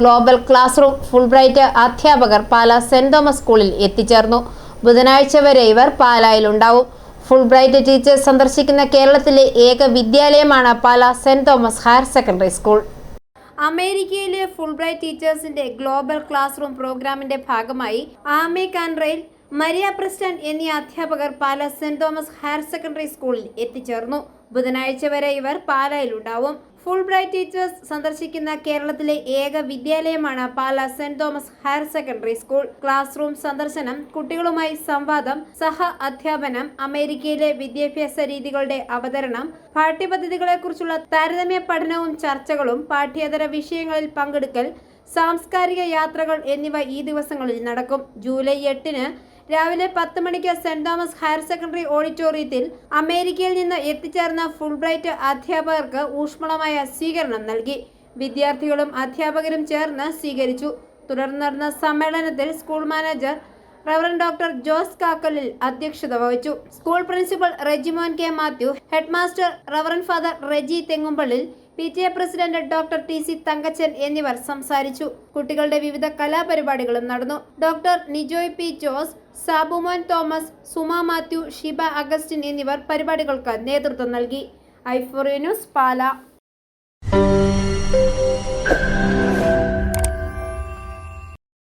Global class room Fulbright അധ്യാപകർ Pala saint Thomas സ്കൂളിൽ എത്തിച്ചേർന്നു. ബുധനാഴ്ച വരെ ഇവർ പാലായിലുണ്ടാവും. ഫുൾബ്രൈറ്റ് ടീച്ചേഴ്സ് സന്ദർശിക്കുന്ന കേരളത്തിലെ ഏക വിദ്യാലയമാണ് Pala Saint Thomas higher secondary school. അമേരിക്കയിലെ ഫുൾബ്രൈറ്റ് ടീച്ചേഴ്സിന്റെ ഗ്ലോബൽ ക്ലാസ് റൂം പ്രോഗ്രാമിന്റെ ഭാഗമായി ആമേ കാൻറയിൽ മരിയ പ്രസ്റ്റൻ എന്നീ അധ്യാപകർ Pala Saint Thomas higher secondary സ്കൂളിൽ എത്തിച്ചേർന്നു. ബുധനാഴ്ച വരെ ഇവർ പാലായിലുണ്ടാവും. ഫുൾബ്രൈറ്റ് ടീച്ചേഴ്സ് സന്ദർശിക്കുന്ന കേരളത്തിലെ ഏക വിദ്യാലയമാണ് Pala Saint Thomas higher secondary school. Class room സന്ദർശനം കുട്ടികളുമായി സംവാദം സഹ അധ്യാപനം അമേരിക്കയിലെ വിദ്യാഭ്യാസ രീതികളുടെ അവതരണം പാഠ്യപദ്ധതികളെക്കുറിച്ചുള്ള താരതമ്യ പഠനവും ചർച്ചകളും പാഠ്യേതര വിഷയങ്ങളിൽ പങ്കെടുക്കൽ സാംസ്കാരിക യാത്രകൾ എന്നിവ ഈ ദിവസങ്ങളിൽ നടക്കും. ജൂലൈ എട്ടിന് രാവിലെ പത്ത് മണിക്ക് സെന്റ് തോമസ് ഹയർ സെക്കൻഡറി ഓഡിറ്റോറിയത്തിൽ അമേരിക്കയിൽ നിന്ന് എത്തിച്ചേർന്ന ഫുൾബ്രൈറ്റ് അധ്യാപകർക്ക് ഊഷ്മളമായ സ്വീകരണം നൽകി. വിദ്യാർത്ഥികളും അധ്യാപകരും ചേർന്ന് സ്വീകരിച്ചു. തുടർന്ന് നടന്ന സമ്മേളനത്തിൽ school manager reverend doctor Jose Kakkalil അധ്യക്ഷത വഹിച്ചു. School principal Regimon K Mathew headmaster reverend father Reji Thengumpallil P T A president doctor T C Thankachan എന്നിവർ സംസാരിച്ചു. കുട്ടികളുടെ വിവിധ കലാപരിപാടികളും നടന്നു. ഡോക്ടർ നിജോയ് പി ജോസ് സാബുമോൻ തോമസ് സുമ മാത്യു ഷിബ അഗസ്റ്റിൻ എന്നിവർ പരിപാടികൾക്ക് നേതൃത്വം നൽകി. ഐഫോറിയ ന്യൂസ് പാല.